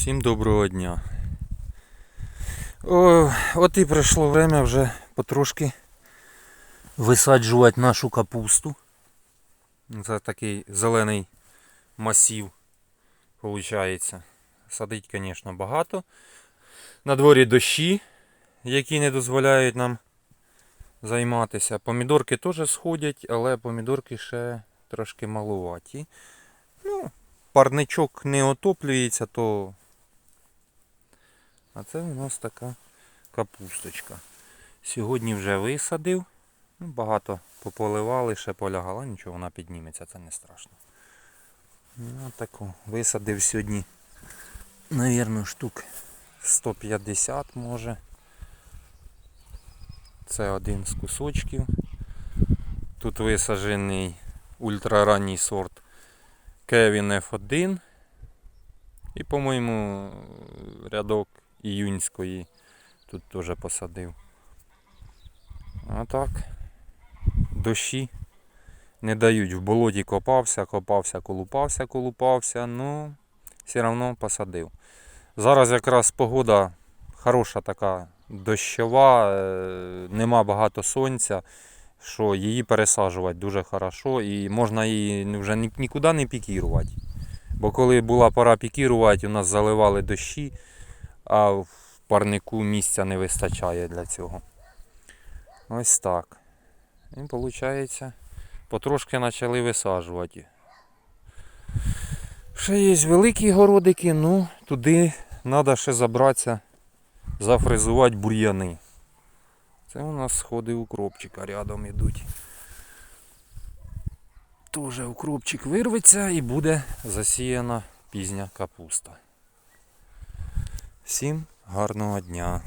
Всім доброго дня. О, от і прийшло время вже потрошки висаджувати нашу капусту. Це такий зелений масів виходить. Садить, звісно, багато. На дворі дощі, які не дозволяють нам займатися. Помідорки теж сходять, але помідорки ще трошки малуваті. Ну, парничок не отоплюється, то. А це у нас така капусточка. Сьогодні вже висадив. Ну, багато пополивали, ще полягала, нічого, вона підніметься, це не страшно. Ну, таку. Висадив сьогодні, навірно, штук 150 може. Це один з кусочків. Тут висаджений ультраранній сорт Кевін F1. І, по-моєму, рядок іюнської тут теж посадив. А так, дощі не дають. В болоті копався, копався, колупався, колупався, ну все одно посадив. Зараз якраз погода хороша така дощова, е, нема багато сонця, що її пересаджувати дуже хорошо і можна її вже нікуди не пікірувати. Бо коли була пора пікірувати, у нас заливали дощі, а в парнику місця не вистачає для цього. Ось так. І виходить, потрошки почали висаджувати. Ще є великі городики, ну туди треба ще забратися, зафрезувати бур'яни. Це у нас сходи укропчика рядом ідуть. Тоже укропчик вирветься і буде засіяна пізня капуста. Всім гарного дня!